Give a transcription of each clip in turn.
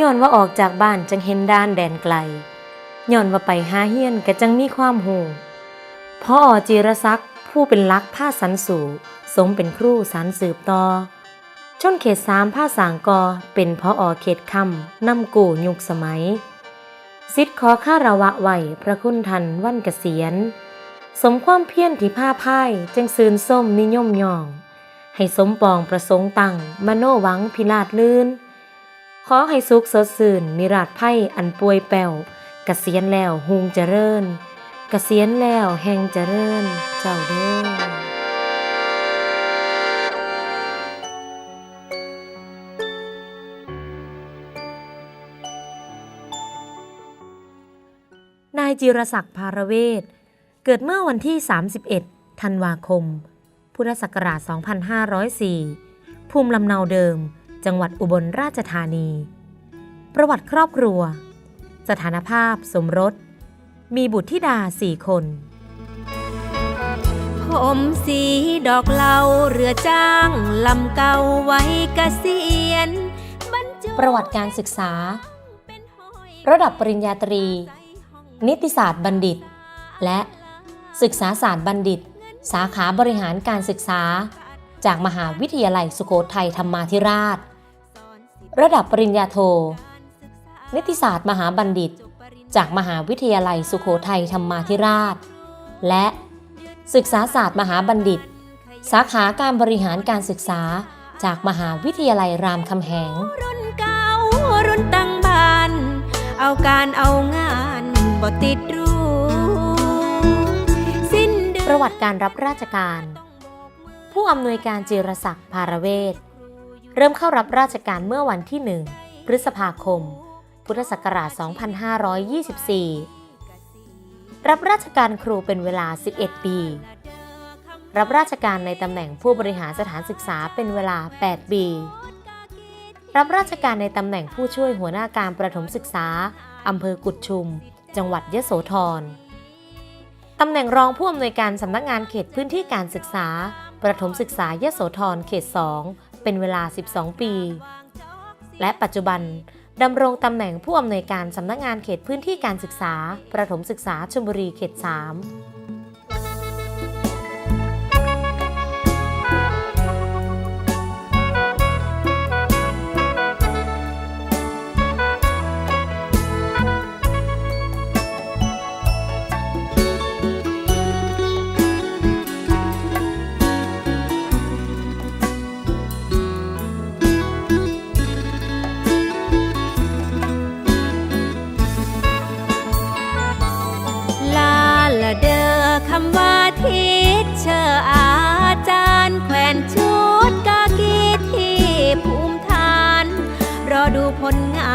ย้อนว่าออกจากบ้านจังเห็นด้านแดนไกลย้อนว่าไปหาเฮียนก็จังมีความหูพ่อจีรศักดิ์ผู้เป็นลักผ้าสันสูสมเป็นครูสารสืบต่อชนเขตสามผ้าสางกอเป็นพออเขตคำนำกู่ยุคสมัยสิทธิ์ขอข้าระวะไหวพระคุณทันวันเกษียณ สมความเพียรที่ผ้าพ่ายจึงซืนส้มนิยมย่อง ให้สมปองประสงค์ตั้งมโนหวังพิลาดลื่น ขอให้สุขสดสื่นนิราชไพ่อันป่วยแป้วเกษียณแล้วหุงเจริญเกษียณแล้วแห่งเจริญ เจ้าเด้อนายจิรศักดิ์ภารเวศเกิดเมื่อวันที่ 31 ธันวาคม พุทธศักราช 2504 ภูมิลำเนาเดิม จังหวัดอุบลราชธานี ประวัติครอบครัว สถานภาพสมรส มีบุตรธิดาสี่คนผมสีดอกเหลาเรือจ้างลำเก่าไว้เกษียณบรรจุประวัติการศึกษาเป็นห้อยระดับปริญญาตรี นิติศาสตร์บัณฑิต และศึกษาศาสตร์บัณฑิต สาขาบริหารการศึกษา จากมหาวิทยาลัยสุโขทัยธรรมาธิราช ระดับปริญญาโท นิติศาสตร์มหาบัณฑิต จากมหาวิทยาลัยสุโขทัยธรรมาธิราช และศึกษาศาสตร์มหาบัณฑิต สาขาการบริหารการศึกษาจากมหาวิทยาลัยรามคำแหง รุ่นเก่ารุ่นตั้งบ้าน เอาการเอางานบ่ติดรูสิ้นเดือนประวัติการรับราชการ ผู้อำนวยการจิรศักดิ์ภารเวศ เริ่มเข้ารับราชการเมื่อวันที่ 1 พฤษภาคม พุทธศักราช 2524 รับราชการครูเป็นเวลา 11 ปี รับราชการในตำแหน่งผู้บริหารสถานศึกษาเป็นเวลา 8 ปี รับราชการในตำแหน่งผู้ช่วยหัวหน้าการประถมศึกษาอำเภอกุดชุม จังหวัดยะโสธรตำแหน่งรองผู้อำนวยการสำนักงานเขตพื้นที่การศึกษา ประถมศึกษายะโสธรเขต 2 เป็นเวลา 12 ปี และปัจจุบันดำรงตำแหน่งผู้อำนวยการสำนักงานเขตพื้นที่การศึกษา ประถมศึกษาชลบุรีเขต 3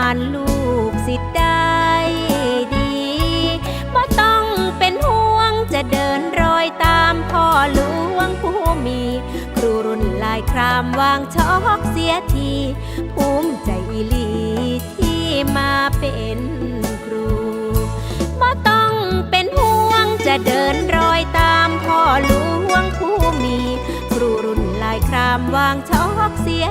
านลูกสิได้ดี บ่ต้องเป็นห่วงจะเดินรอยตามพ่อหลวงผู้มี ครูรุ่นลายครามวางช็อกเสียที ภูมิใจอีหลีที่มาเป็นครูบ่ต้องเป็นห่วงจะเดินรอยตามพ่อหลวงผู้มี ครูรุ่นลายครามวางช็อกเสีย